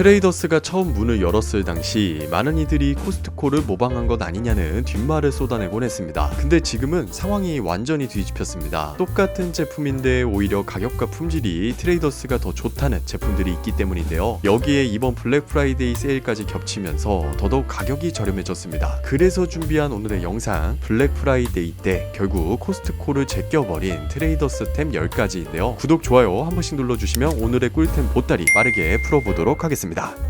트레이더스가 처음 문을 열었을 당시 많은 이들이 코스트코를 모방한 것 아니냐는 뒷말을 쏟아내곤 했습니다. 근데 지금은 상황이 완전히 뒤집혔습니다. 똑같은 제품인데 오히려 가격과 품질이 트레이더스가 더 좋다는 제품들이 있기 때문인데요. 여기에 이번 블랙 프라이데이 세일까지 겹치면서 더더욱 가격이 저렴해졌습니다. 그래서 준비한 오늘의 영상 블랙 프라이데이 때 결국 코스트코를 제껴버린 트레이더스 템 10가지인데요. 구독, 좋아요 한 번씩 눌러주시면 오늘의 꿀템 보따리 빠르게 풀어보도록 하겠습니다. 고맙습니다.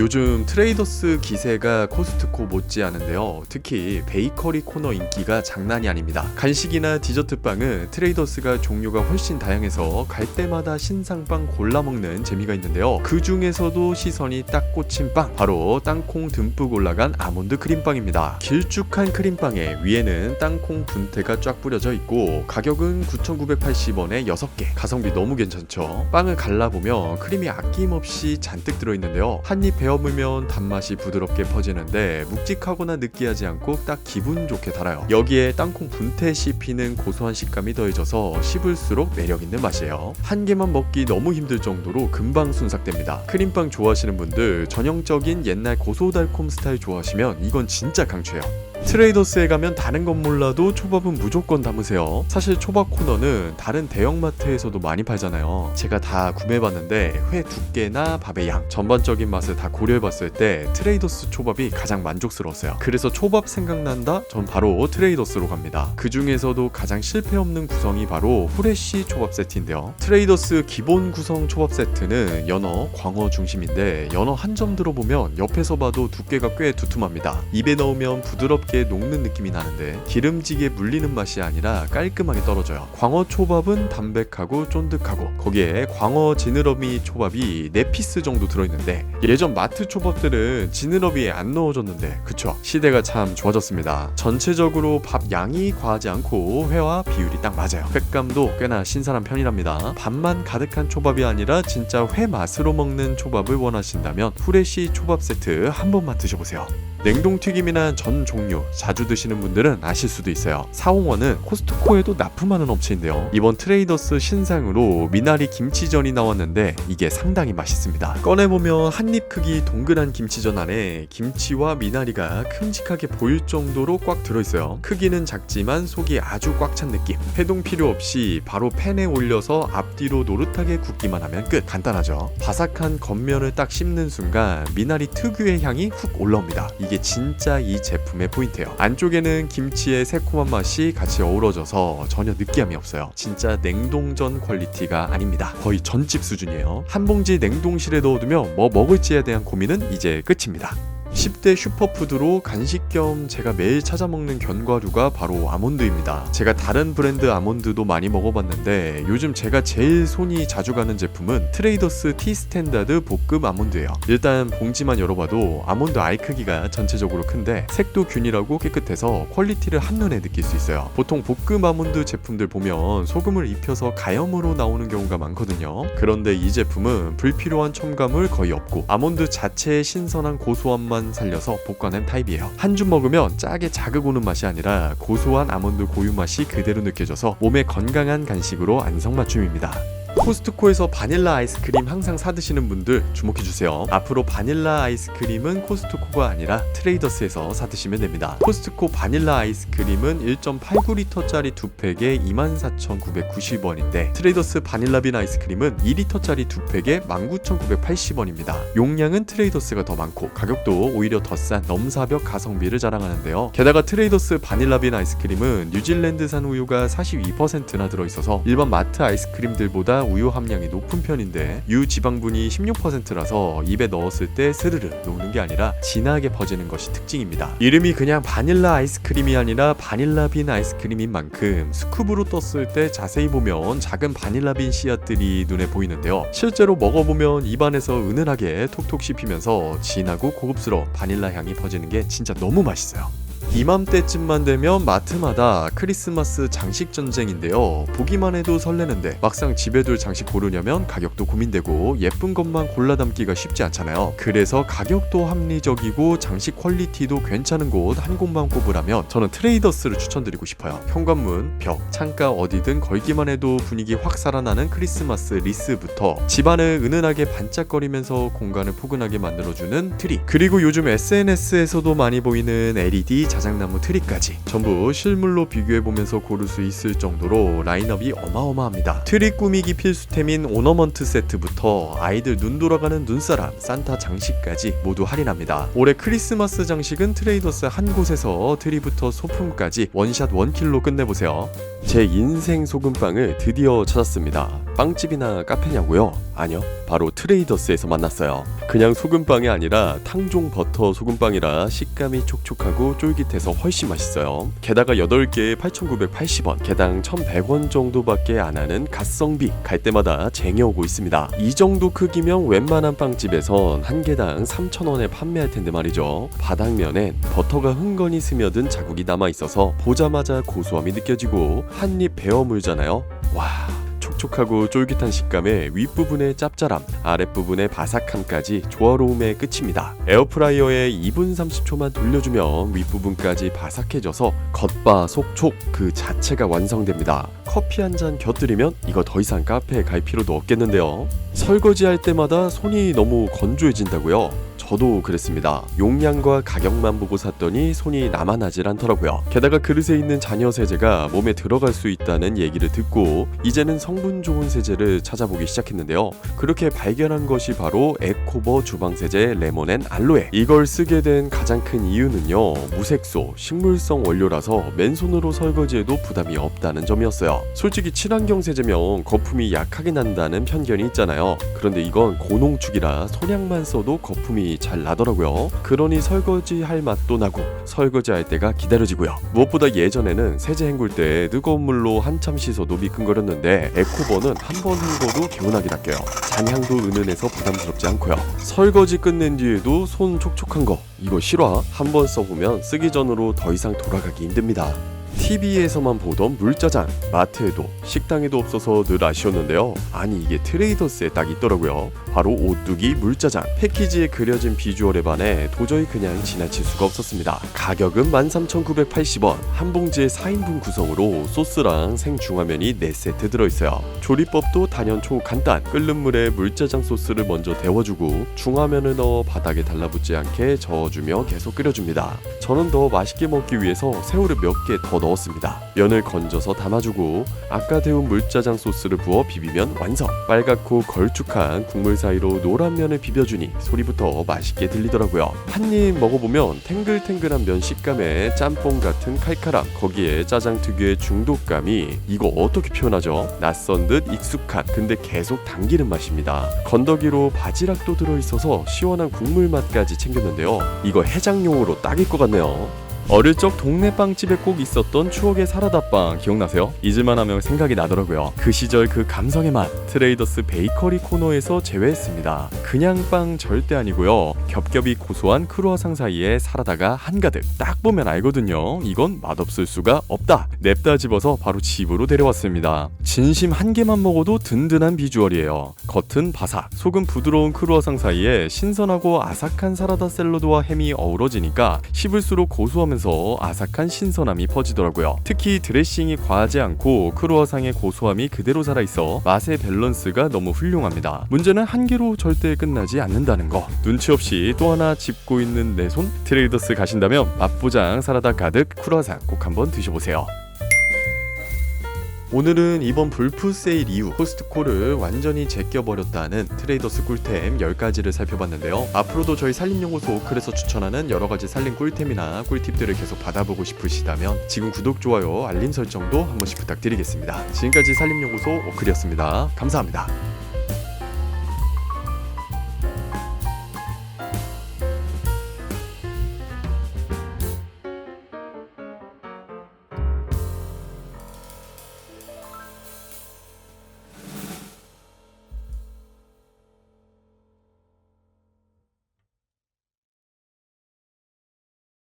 요즘 트레이더스 기세가 코스트코 못지않은데요. 특히 베이커리 코너 인기가 장난이 아닙니다. 간식이나 디저트 빵은 트레이더스가 종류가 훨씬 다양해서 갈 때마다 신상빵 골라 먹는 재미가 있는데요. 그 중에서도 시선이 딱 꽂힌 빵 바로 땅콩 듬뿍 올라간 아몬드 크림빵입니다. 길쭉한 크림빵에 위에는 땅콩 분태가 쫙 뿌려져 있고 가격은 9,980원에 6개. 가성비 너무 괜찮죠. 빵을 갈라보면 크림이 아낌없이 잔뜩 들어있는데요. 한입 베어 물면 단맛이 부드럽게 퍼지는데 묵직하거나 느끼하지 않고 딱 기분 좋게 달아요. 여기에 땅콩 분태 씹히는 고소한 식감이 더해져서 씹을수록 매력 있는 맛이에요. 한 개만 먹기 너무 힘들 정도로 금방 순삭됩니다. 크림빵 좋아하시는 분들 전형적인 옛날 고소달콤 스타일 좋아하시면 이건 진짜 강추해요. 트레이더스에 가면 다른 건 몰라도 초밥은 무조건 담으세요. 사실 초밥 코너는 다른 대형마트에서도 많이 팔잖아요. 제가 다 구매해봤는데 회 두께나 밥의 양, 전반적인 맛을 다 고려해봤을 때 트레이더스 초밥이 가장 만족스러웠어요. 그래서 초밥 생각난다? 전 바로 트레이더스로 갑니다. 그 중에서도 가장 실패 없는 구성이 바로 후레쉬 초밥 세트인데요. 트레이더스 기본 구성 초밥 세트는 연어, 광어 중심인데 연어 한 점 들어보면 옆에서 봐도 두께가 꽤 두툼합니다. 입에 넣으면 부드럽게 녹는 느낌이 나는데 기름지게 물리는 맛이 아니라 깔끔하게 떨어져요. 광어 초밥은 담백하고 쫀득하고 거기에 광어 지느러미 초밥이 4피스 정도 들어있는데 예전 마트 초밥들은 지느러미에 안 넣어줬는데 그쵸 시대가 참 좋아졌습니다. 전체적으로 밥 양이 과하지 않고 회와 비율이 딱 맞아요. 횟감도 꽤나 신선한 편이랍니다. 밥만 가득한 초밥이 아니라 진짜 회 맛으로 먹는 초밥을 원하신다면 후레쉬 초밥 세트 한 번만 드셔보세요. 냉동튀김이나 전 종류 자주 드시는 분들은 아실 수도 있어요. 사홍원은 코스트코에도 납품하는 업체인데요. 이번 트레이더스 신상으로 미나리 김치전이 나왔는데 이게 상당히 맛있습니다. 꺼내보면 한 입 크기 동그란 김치전 안에 김치와 미나리가 큼직하게 보일 정도로 꽉 들어있어요. 크기는 작지만 속이 아주 꽉 찬 느낌. 해동 필요 없이 바로 팬에 올려서 앞뒤로 노릇하게 굽기만 하면 끝. 간단하죠. 바삭한 겉면을 딱 씹는 순간 미나리 특유의 향이 훅 올라옵니다. 이게 진짜 이 제품의 포인트예요. 안쪽에는 김치의 새콤한 맛이 같이 어우러져서 전혀 느끼함이 없어요. 진짜 냉동전 퀄리티가 아닙니다. 거의 전집 수준이에요. 한 봉지 냉동실에 넣어두면 뭐 먹을지에 대한 고민은 이제 끝입니다. 10대 슈퍼푸드로 간식 겸 제가 매일 찾아 먹는 견과류가 바로 아몬드입니다. 제가 다른 브랜드 아몬드도 많이 먹어봤는데 요즘 제가 제일 손이 자주 가는 제품은 트레이더스 티 스탠다드 볶음 아몬드예요. 일단 봉지만 열어봐도 아몬드 알 크기가 전체적으로 큰데 색도 균일하고 깨끗해서 퀄리티를 한눈에 느낄 수 있어요. 보통 볶음 아몬드 제품들 보면 소금을 입혀서 가염으로 나오는 경우가 많거든요. 그런데 이 제품은 불필요한 첨가물 거의 없고 아몬드 자체의 신선한 고소 함만 살려서 볶아낸 타입이에요. 한 줌 먹으면 짜게 자극 오는 맛이 아니라 고소한 아몬드 고유 맛이 그대로 느껴져서 몸에 건강한 간식으로 안성맞춤입니다. 코스트코에서 바닐라 아이스크림 항상 사드시는 분들 주목해주세요. 앞으로 바닐라 아이스크림은 코스트코가 아니라 트레이더스에서 사드시면 됩니다. 코스트코 바닐라 아이스크림은 1.89리터짜리 두 팩에 24,990원인데 트레이더스 바닐라빈 아이스크림은 2리터짜리 두 팩에 19,980원입니다. 용량은 트레이더스가 더 많고 가격도 오히려 더 싼 넘사벽 가성비를 자랑하는데요. 게다가 트레이더스 바닐라빈 아이스크림은 뉴질랜드산 우유가 42%나 들어있어서 일반 마트 아이스크림들보다 우유 함량이 높은 편인데 유 지방분이 16%라서 입에 넣었을 때 스르르 녹는 게 아니라 진하게 퍼지는 것이 특징입니다. 이름이 그냥 바닐라 아이스크림이 아니라 바닐라빈 아이스크림인 만큼 스쿱으로 떴을 때 자세히 보면 작은 바닐라빈 씨앗들이 눈에 보이는데요. 실제로 먹어보면 입안에서 은은하게 톡톡 씹히면서 진하고 고급스러운 바닐라 향이 퍼지는 게 진짜 너무 맛있어요. 이맘때쯤만 되면 마트마다 크리스마스 장식 전쟁인데요. 보기만 해도 설레는데 막상 집에 둘 장식 고르려면 가격도 고민되고 예쁜 것만 골라 담기가 쉽지 않잖아요. 그래서 가격도 합리적이고 장식 퀄리티도 괜찮은 곳 한 곳만 꼽으라면 저는 트레이더스를 추천드리고 싶어요. 현관문, 벽, 창가 어디든 걸기만 해도 분위기 확 살아나는 크리스마스 리스부터 집안을 은은하게 반짝거리면서 공간을 포근하게 만들어주는 트리 그리고 요즘 SNS에서도 많이 보이는 LED 자작나무 트리까지 전부 실물로 비교해보면서 고를 수 있을 정도로 라인업이 어마어마합니다. 트리 꾸미기 필수템인 오너먼트 세트부터 아이들 눈 돌아가는 눈사람, 산타 장식까지 모두 할인합니다. 올해 크리스마스 장식은 트레이더스 한 곳에서 트리부터 소품까지 원샷 원킬로 끝내보세요. 제 인생 소금빵을 드디어 찾았습니다. 빵집이나 카페냐고요? 아니요. 바로 트레이더스에서 만났어요. 그냥 소금빵이 아니라 탕종 버터 소금빵이라 식감이 촉촉하고 쫄깃해서 훨씬 맛있어요. 게다가 8개에 8,980원, 개당 1,100원 정도밖에 안 하는 가성비 갈 때마다 쟁여오고 있습니다. 이 정도 크기면 웬만한 빵집에선 한 개당 3,000원에 판매할 텐데 말이죠. 바닥면엔 버터가 흥건히 스며든 자국이 남아 있어서 보자마자 고소함이 느껴지고 한입 베어 물잖아요. 와. 촉촉하고 쫄깃한 식감에 윗부분의 짭짤함, 아랫부분의 바삭함까지 조화로움의 끝입니다. 에어프라이어에 2분 30초만 돌려주면 윗부분까지 바삭해져서 겉바 속촉 그 자체가 완성됩니다. 커피 한 잔 곁들이면 이거 더 이상 카페에 갈 필요도 없겠는데요. 설거지 할 때마다 손이 너무 건조해진다고요. 저도 그랬습니다. 용량과 가격만 보고 샀더니 손이 남아나질 않더라고요. 게다가 그릇에 있는 잔여 세제가 몸에 들어갈 수 있다는 얘기를 듣고 이제는 성분 좋은 세제를 찾아보기 시작했는데요. 그렇게 발견한 것이 바로 에코버 주방 세제 레몬 앤 알로에. 이걸 쓰게 된 가장 큰 이유는요. 무색소, 식물성 원료라서 맨손으로 설거지해도 부담이 없다는 점이었어요. 솔직히 친환경 세제면 거품이 약하게 난다는 편견이 있잖아요. 그런데 이건 고농축이라 손양만 써도 거품이 잘 나더라고요. 그러니 설거지 할 맛도 나고 설거지 할 때가 기다려지고요. 무엇보다 예전에는 세제 헹굴 때 뜨거운 물로 한참 씻어도 미끈거렸는데 에코버는 한 번 헹궈도 개운하게 닦여요. 잔향도 은은해서 부담스럽지 않고요. 설거지 끝낸 뒤에도 손 촉촉한 거 이거 실화 한 번 써보면 쓰기 전으로 더 이상 돌아가기 힘듭니다. TV에서만 보던 물짜장 마트에도 식당에도 없어서 늘 아쉬웠는데요. 아니 이게 트레이더스에 딱 있더라고요. 바로 오뚜기 물짜장. 패키지에 그려진 비주얼에 반해 도저히 그냥 지나칠 수가 없었습니다. 가격은 13,980원. 한 봉지에 4인분 구성으로 소스랑 생중화면이 4세트 들어있어요. 조리법도 단연 초간단. 끓는 물에 물짜장 소스를 먼저 데워주고 중화면을 넣어 바닥에 달라붙지 않게 저어주며 계속 끓여줍니다. 저는 더 맛있게 먹기 위해서 새우를 몇 개 더 넣었습니다. 면을 건져서 담아주고 아까 데운 물짜장 소스를 부어 비비면 완성. 빨갛고 걸쭉한 국물 사이로 노란 면을 비벼주니 소리부터 맛있게 들리더라고요. 한 입 먹어보면 탱글탱글한 면 식감에 짬뽕 같은 칼칼함, 거기에 짜장 특유의 중독감이 이거 어떻게 표현하죠? 낯선 듯 익숙한 근데 계속 당기는 맛입니다. 건더기로 바지락도 들어있어서 시원한 국물 맛까지 챙겼는데요. 이거 해장용으로 딱일 것 같네요. 어릴 적 동네 빵집에 꼭 있었던 추억의 사라다빵 기억나세요? 잊을만 하면 생각이 나더라고요. 그 시절 그 감성의 맛 트레이더스 베이커리 코너에서 제외했습니다. 그냥 빵 절대 아니고요. 겹겹이 고소한 크루아상 사이에 사라다가 한가득 딱 보면 알거든요. 이건 맛없을 수가 없다. 냅다 집어서 바로 집으로 데려왔습니다. 진심 한 개만 먹어도 든든한 비주얼이에요. 겉은 바삭, 속은 부드러운 크루아상 사이에 신선하고 아삭한 사라다 샐러드와 햄이 어우러지니까 씹을수록 고소하면서 아삭한 신선함이 퍼지더라고요. 특히 드레싱이 과하지 않고 크루아상의 고소함이 그대로 살아있어 맛의 밸런스가 너무 훌륭합니다. 문제는 한 개로 절대 끝나지 않는다는 거. 눈치 없이 또 하나 짚고 있는 내 손 트레이더스 가신다면 맛보장 사라다 가득 크루아상 꼭 한번 드셔보세요. 오늘은 이번 불프 세일 이후 코스트코를 완전히 제껴버렸다는 트레이더스 꿀템 10가지를 살펴봤는데요. 앞으로도 저희 살림연구소 오클에서 추천하는 여러가지 살림 꿀템이나 꿀팁들을 계속 받아보고 싶으시다면 지금 구독, 좋아요, 알림 설정도 한 번씩 부탁드리겠습니다. 지금까지 살림연구소 오클이었습니다. 감사합니다.